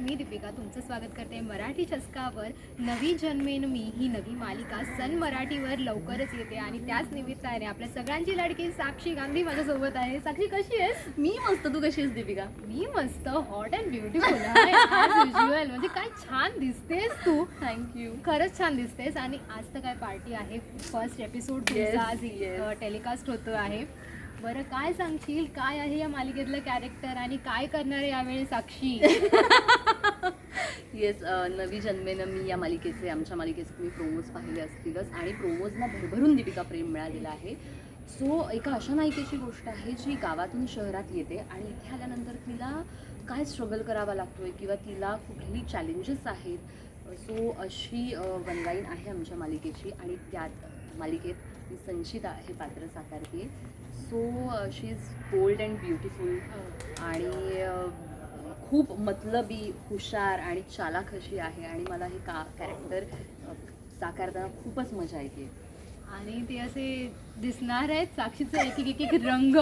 मी दीपिका. तुमचं स्वागत करते मराठी चस्कावर नवी जन्मेन मी ही नवी मालिका सन मराठीवर लवकरच येते आणि त्याच निमित्ताने आपल्या सगळ्यांची लाडकी साक्षी गांधी माझ्यासोबत आहे. साक्षी कशी आहेस? मी मस्त. तू कशी आहेस दीपिका? मी मस्त. हॉट अँड ब्युटिफुल म्हणजे काय छान दिसतेस तू. थँक्यू खरंच छान दिसतेस. आणि आज तर काय पार्टी आहे. फर्स्ट एपिसोड आज. टेलिकास्ट होतो आहे. बरं काय सांगशील? काय आहे या मालिकेतलं कॅरेक्टर आणि काय करणार आहे यावेळी साक्षी? येस नवी जन्मेनं मी या मालिकेचे आमच्या मालिकेचे तुम्ही प्रोमोज पाहिले असतीलच आणि प्रोमोजला भरभरून दीपिका प्रेम मिळालेलं आहे. सो एका अशा नायिकेची गोष्ट आहे जी गावातून शहरात येते आणि इथे आल्यानंतर तिला काय स्ट्रगल करावा लागतोय किंवा तिला कुठली चॅलेंजेस आहेत? सो अशी वन लाईन आहे आमच्या मालिकेची आणि त्यात मालिकेत मी संचिता हे पात्र साकारते. So she is bold and beautiful आणि खूप मतलबी हुशार आणि चालाक अशी आहे आणि मला हे का कॅरेक्टर साकारताना खूपच मजा येते. आणि ते असे दिसणार आहेत साक्षीचं एक एक एक रंग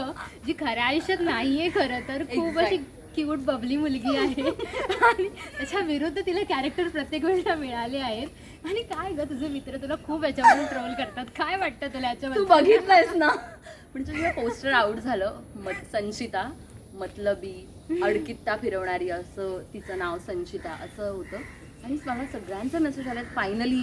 जी खऱ्या आयुष्यात नाहीये खरं तर. खूप. अशी क्यूट बबली मुलगी आहे. आणि त्याच्या विरुद्ध तिला कॅरेक्टर प्रत्येक वेळेला मिळाले आहेत. आणि काय ग तुझे मित्र तुला खूप याच्यावरून ट्रोल करतात. काय वाटतं तुला तू याच्याबद्दल बघितलंयस ना? म्हणजे जेव्हा पोस्टर आउट झालं मत संचिता मतलबी अडकित्ता फिरवणारी असं तिचं नाव संचिता असं होतं. आणि मला सगळ्यांचे मेसेज आले फायनली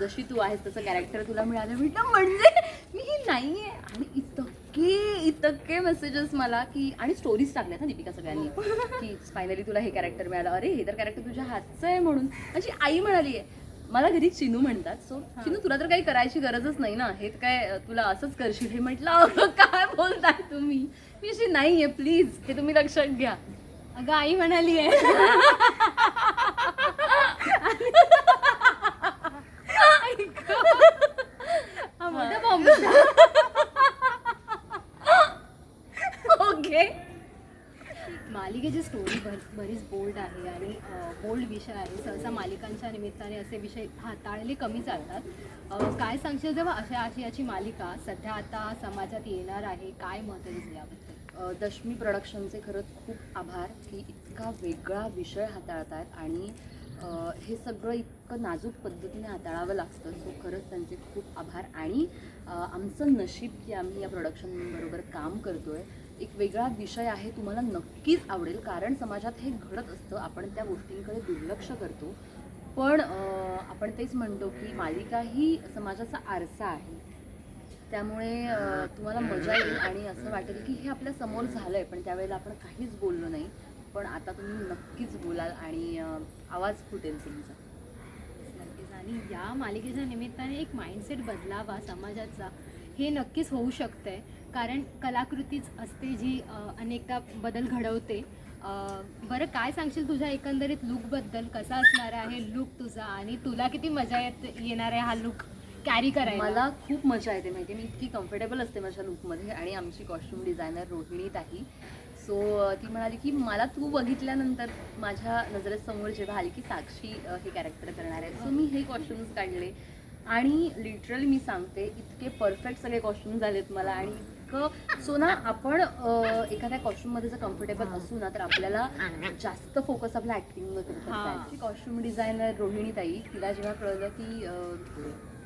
जशी तू आहेस तसं कॅरेक्टर तुला मिळालं. म्हटलं म्हणजे मी ही नाही आहे आणि इतके इतके मेसेजेस मला की आणि स्टोरीज टाकल्यात ना दीपिका सगळ्यांनी. की फायनली तुला हे कॅरेक्टर मिळालं. अरे हे तर कॅरेक्टर तुझ्या हातचं आहे म्हणून. माझी आई म्हणाली आहे मला घरी चिनू म्हणतात. सो चिनू तुला तर काही करायची गरजच नाही ना. हे काय तुला असंच करशील? हे म्हटलं काय बोलताय तुम्ही? मी अशी नाहीये प्लीज हे तुम्ही लक्षात घ्या. अगं आई म्हणाली आहे. ओके मालिकेची स्टोरी बर बरीच बोल्ड आहे आणि बोल्ड विषय आहे. सहसा मालिकांच्या निमित्ताने असे विषय हाताळले कमी चालतात. काय सांगशील जेव्हा अशा आशियाची मालिका सध्या आता समाजात येणार आहे? काय मत आहे याबद्दल? दशमी प्रोडक्शनचे खरंच खूप आभार की इतका वेगळा विषय हाताळतात आणि हे सगळं इतकं नाजूक पद्धतीने हाताळावं लागतं सो खरंच त्यांचे खूप आभार. आणि आमचं नशीब की आम्ही या प्रोडक्शनबरोबर काम करतो आहे एक वेगळा विषय आहे तुम्हाला नक्कीच आवडेल. कारण समाजात हे घडत असतं आपण त्या गोष्टींकडे दुर्लक्ष करतो. पण आपण तेच म्हणतो की मालिका ही समाजाचा आरसा आहे. त्यामुळे तुम्हाला मजा येईल आणि असं वाटेल की हे आपल्यासमोर झालंय पण त्यावेळेला आपण काहीच बोललो नाही. पण आता तुम्ही नक्कीच बोलाल आणि आवाज फुटेल तुमचा. नक्कीच. आणि या मालिकेच्या निमित्ताने एक माइंडसेट बदलावा समाजाचा हे नक्कीच होऊ शकतंय. कारण कलाकृतीच असते जी अनेकदा बदल घडवते. बरं काय सांगशील तुझ्या एकंदरीत लुकबद्दल कसा असणार आहे लुक तुझा? आणि तुला किती मजा येत येणार आहे हा लुक कॅरी करायला. मला खूप मजा येते माहिती मी इतकी कम्फर्टेबल असते माझ्या लुकमध्ये आणि आमची कॉस्ट्युम डिझायनर रोहिणी ताई. सो ती म्हणाली की मला तू बघितल्यानंतर माझ्या नजरेसमोर जेव्हा आली की साक्षी हे कॅरेक्टर करणार आहे. सो मी हे कॉस्ट्युम्स काढले. आणि लिटरली मी सांगते इतके परफेक्ट सगळे कॉस्ट्युम झालेत मला आणि इतकं सो ना आपण अ, एखाद्या कॉस्ट्युममध्ये जर कम्फर्टेबल असू ना तर आपल्याला जास्त फोकस आपल्या. येईल. कॉस्ट्युम डिझायनर रोहिणी ताई तिला जेव्हा कळलं की अ,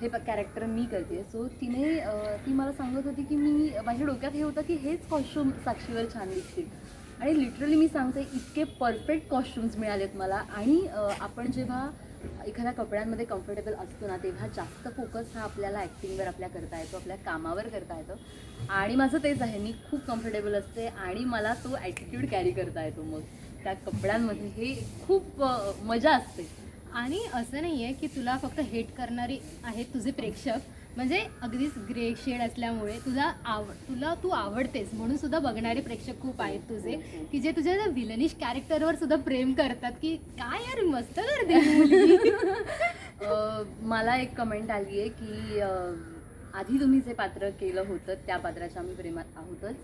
हे कॅरेक्टर मी करते सो तिने अ, ती मला सांगत होती की मी माझ्या डोक्यात हे होतं की हेच कॉस्ट्युम साक्षीवर छान दिसतील आणि लिटरली मी सांगते इतके परफेक्ट कॉस्ट्युम्स मिळालेत मला. आणि आपण जेव्हा एखाद्या कपड्यांमध्ये कम्फर्टेबल असतो ना तेव्हा जास्त फोकस हा आपल्याला ॲक्टिंगवर आपल्या करता येतो आपल्या कामावर करता येतं. आणि माझं तेच आहे मी खूप कम्फर्टेबल असते आणि मला तो ॲटिट्यूड कॅरी करता येतो मग. त्या कपड्यांमध्ये हे खूप मजा असते. आणि असं नाही आहे की तुला फक्त हेट करणारी आहेत तुझे प्रेक्षक म्हणजे अगदीच ग्रे शेड असल्यामुळे तुझा आव तुला तू आवडतेस. म्हणून सुद्धा बघणारे प्रेक्षक खूप आहेत तुझे की जे तुझ्या त्या विलनिश कॅरेक्टरवर सुद्धा प्रेम करतात की काय यार मस्त करते मला एक कमेंट आली आहे की आधी तुम्ही जे पात्र केलं होतं त्या पात्राच्या आम्ही प्रेमात आहोतच.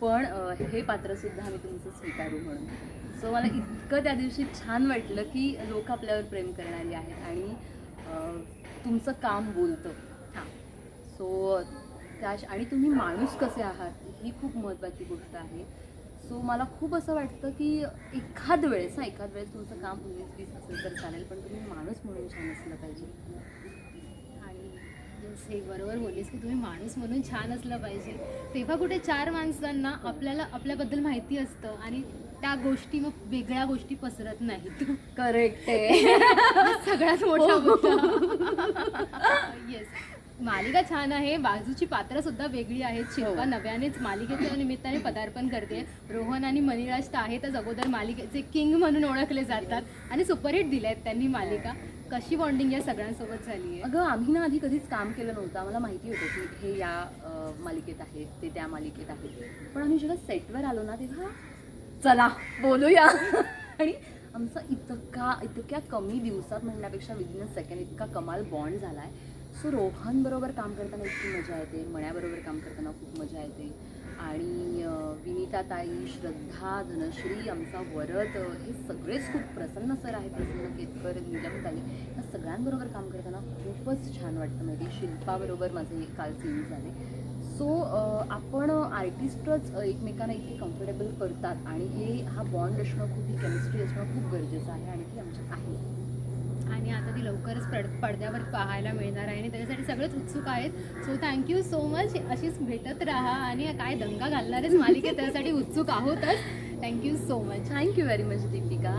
पण हे पात्रसुद्धा आम्ही तुमचं स्वीकारू म्हणून. सो मला इतकं त्या दिवशी छान वाटलं की लोक आपल्यावर प्रेम करणारी आहेत आणि तुमचं काम बोलतं. हां सो त्या आणि तुम्ही माणूस कसे आहात? ही खूप महत्त्वाची गोष्ट आहे. सो मला खूप असं वाटतं की एखाद वेळेस हा एखाद वेळेस तुमचं काम उन्नीस वीस असेल तर चालेल पण तुम्ही माणूस म्हणून छान असलं पाहिजे. आणि हे बरोबर बोललीस की तुम्ही माणूस म्हणून छान असलं पाहिजे. तेव्हा कुठे चार माणसांना आपल्याला आपल्याबद्दल माहिती असतं आणि त्या गोष्टी मग वेगळ्या गोष्टी पसरत नाहीत. करेक्ट आहे. सगळ्यात मोठा येस मालिका छान आहे. बाजूची पात्र सुद्धा वेगळी आहेत. शिल्पा हो. नव्यानेच मालिकेच्या निमित्ताने पदार्पण करते. रोहन आणि मनिराज तर आहेतच अगोदर मालिकेचे किंग म्हणून ओळखले जातात आणि सुपरहिट दिले आहेत त्यांनी मालिका. कशी बॉन्डिंग या सगळ्यांसोबत झाली आहे? अगं आम्ही ना आधी कधीच काम केलं नव्हतं. आम्हाला माहिती होतं की हे या मालिकेत आहेत ते त्या मालिकेत आहेत पण आम्ही जेव्हा सेटवर आलो ना तेव्हा चला बोलूया. आणि आमचा इतका इतक्या कमी दिवसात म्हणण्यापेक्षा विदिन अ सेकंड इतका कमाल बॉन्ड झाला आहे सो रोहनबरोबर काम करताना इतकी मजा येते मण्याबरोबर काम करताना खूप मजा येते. आणि अ, विनीता ताई श्रद्धा धनश्री आमचा वरद हे सगळेच खूप प्रसन्न सर आहेत प्रसन्न केतकर नीलम ताई या सगळ्यांबरोबर काम करताना खूपच छान वाटतं. माहिती शिल्पाबरोबर माझे काल सीन झाले. सो आपण आर्टिस्टच एकमेकांना इतके कम्फर्टेबल करतात आणि हे हा बॉन्ड असणं खूप ही केमिस्ट्री असणं खूप गरजेचं आहे आणि ती आमच्यात आहे. आणि आता ती लवकरच पड पडद्यावर पाहायला मिळणार आहे आणि त्याच्यासाठी सगळेच उत्सुक आहेत. सो थँक्यू सो मच अशीच भेटत राहा आणि काय दंगा घालणारेच मालिके त्यासाठी उत्सुक आहोतच. Thank you so much thank you very much Deepika